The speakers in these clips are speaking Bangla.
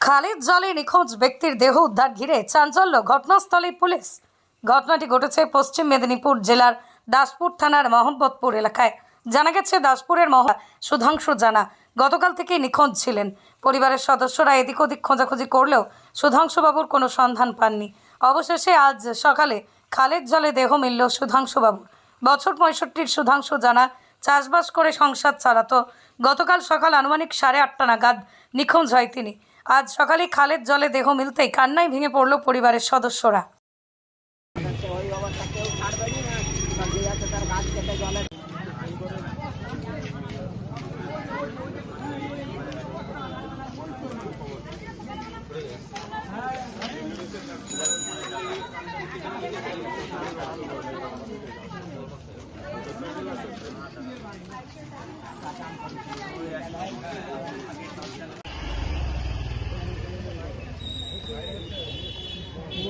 খালিদ জলে নিখোঁজ ব্যক্তির দেহ উদ্ধার ঘিরে চাঞ্চল্য ঘটনাস্থলে পুলিশ। ঘটনাটি ঘটেছে পশ্চিম মেদিনীপুর জেলার দাসপুর থানার মোহাম্মদপুর এলাকায়। জানা গেছে, দাসপুরের মহা সুধাংশু জানা গতকাল থেকে নিখোঁজ ছিলেন। পরিবারের সদস্যরা এদিক ওদিক খোঁজাখুঁজি করলেও সুধাংশুবাবুর কোনো সন্ধান পাননি। অবশেষে আজ সকালে খালের জলে দেহ মিলল সুধাংশুবাবুর। বছর পঁয়ষট্টির সুধাংশু জানা চাষবাস করে সংসার চালাতো। গতকাল সকাল আনুমানিক সাড়ে আটটা নাগাদ নিখোঁজ হয় তিনি। আজ সকালে খালের জলে দেহ মিলতেই কান্নায় ভেঙে পড়ল পরিবারের সদস্যরা ওই অবস্থা কেউ ছাড়বেনি না সব যে আছে তার গাছ কেটে জলে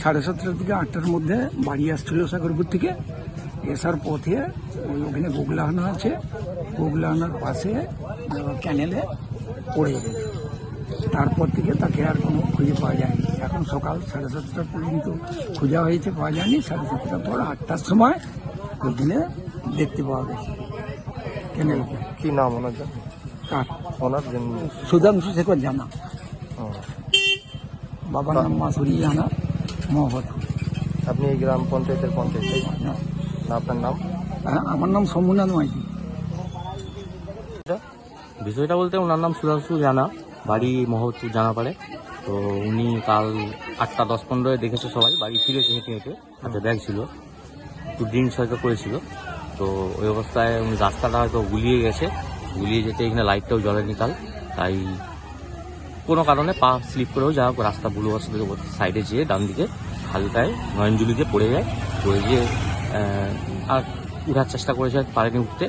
সাড়ে সাতটার থেকে আটটার মধ্যে বাড়ি আসছিল সাগরপুর থেকে। এসার পথে ওই ওখানে গোগলাহানা আছে। গোগলাহানার পাশে ক্যানেলে পড়ে যায় তারপর থেকে তাকে আর কোনো খুঁজে পাওয়া যায়নি। এখন সকাল সাড়ে সাতটা পর্যন্ত খোঁজা হয়েছে পাওয়া যায়নি। সাড়ে সাতটার পর আটটার সময় ওইখানে দেখতে পাওয়া গেছে। ক্যানেলকে কি নাম ওনার কার? ওনার জন্য সুধাংশু শেখর জানা। বাবার নাম মাসুরি জানা। মহবতপুর আপনি এই গ্রাম পঞ্চায়েতের পঞ্চায়েত তাই না। আপনার নাম? হ্যাঁ, আমার নাম সোমনাথ মাইতি। বিষয়টা বলতে ওনার নাম সুধাংশু জানা বাড়ি মহৎপুর জানা পারে তো উনি কাল আটটা দশ পনেরোয় দেখেছে সবাই বাড়ি ফিরেছে হেঁটে হেঁটে হাতে ব্যাগ ছিল একটু ড্রিঙ্কস হয়তো করেছিল। তো ওই অবস্থায় উনি রাস্তাটা হয়তো গুলিয়ে গেছে গুলিয়ে যেতে এখানে লাইটটাও জ্বলেনি কাল তাই কোনো কারণে পা স্লিপ করেও যা হোক রাস্তা বসে সাইডে যেয়ে ডান দিকে হালকায় নয়নজুলিতে পড়ে যায় পড়ে গিয়ে আর উঠার চেষ্টা করেছে পারেনি উঠতে।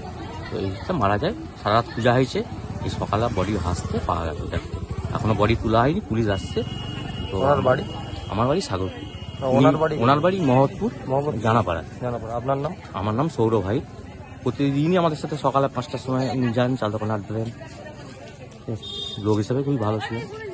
তো এই হচ্ছে মারা যায়। সারা রাত পূজা হয়েছে। এই সকালে বডি হাসতে পাওয়া গেল দেখতে। এখনও বডি তোলা হয়নি পুলিশ আসছে। তো ওনার বাড়ি? আমার বাড়ি সাগর। ওনার বাড়ি ওনার বাড়ি মহৎপুর জানাপাড়া। জানা আপনার নাম? আমার নাম সৌরভ ভাই। প্রতিদিনই আমাদের সাথে সকালে পাঁচটার সময় যান চাল দোকানে আড্ডা দেন। লোক হিসাবে খুবই ভালো ছিলেন।